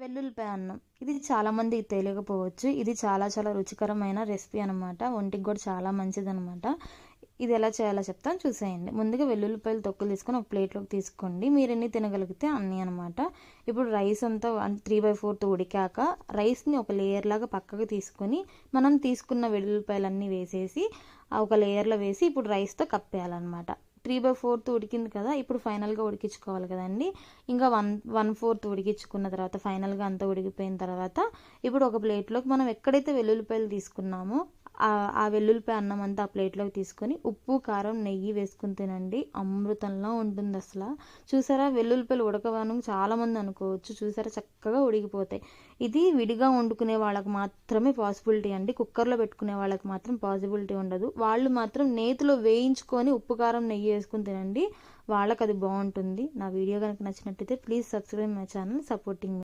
వెల్లుల్లిపాయ అన్నం. ఇది చాలామంది తెలియకపోవచ్చు. ఇది చాలా చాలా రుచికరమైన రెసిపీ అనమాట ఒంటికి కూడా చాలా మంచిది అనమాట ఇది ఎలా చేయాలో చెప్తాను. చూసేయండి. ముందుగా వెల్లుల్లిపాయలు తొక్కులు తీసుకొని ఒక ప్లేట్లోకి తీసుకోండి. మీరు ఎన్ని తినగలిగితే అన్నీ అనమాట ఇప్పుడు రైస్ అంతా త్రీ బై ఫోర్త్ ఉడికాక రైస్ని ఒక లేయర్ లాగా పక్కకు తీసుకొని మనం తీసుకున్న వెల్లుల్లిపాయలన్నీ వేసేసి ఒక లేయర్లో వేసి ఇప్పుడు రైస్తో కప్పేయాలన్నమాట. త్రీ బై ఫోర్త్ ఉడికింది కదా ఇప్పుడు ఫైనల్గా ఉడికించుకోవాలి కదండి. ఇంకా వన్ వన్ ఫోర్త్ ఉడికించుకున్న తర్వాత ఫైనల్గా అంతా ఉడికిపోయిన తర్వాత ఇప్పుడు ఒక ప్లేట్లోకి మనం ఎక్కడైతే వెల్లుల్లిపాయలు తీసుకున్నామో ఆ వెల్లుల్లిపాయ అన్నం అంతా ఆ ప్లేట్లోకి తీసుకొని ఉప్పు కారం నెయ్యి వేసుకుని తినండి. అమృతంలో ఉంటుంది అసలు. చూసారా? వెల్లుల్లిపాయలు ఉడకవను చాలామంది అనుకోవచ్చు. చూసారా? చక్కగా ఉడికిపోతాయి. ఇది విడిగా వండుకునే వాళ్ళకి మాత్రమే పాసిబిలిటీ అండి. కుక్కర్లో పెట్టుకునే వాళ్ళకి మాత్రం పాసిబిలిటీ ఉండదు. వాళ్ళు మాత్రం నేతిలో వేయించుకొని ఉప్పు కారం నెయ్యి వేసుకుని తినండి. వాళ్ళకి అది బాగుంటుంది. నా వీడియో కనుక నచ్చినట్టయితే please subscribe my channel. Supporting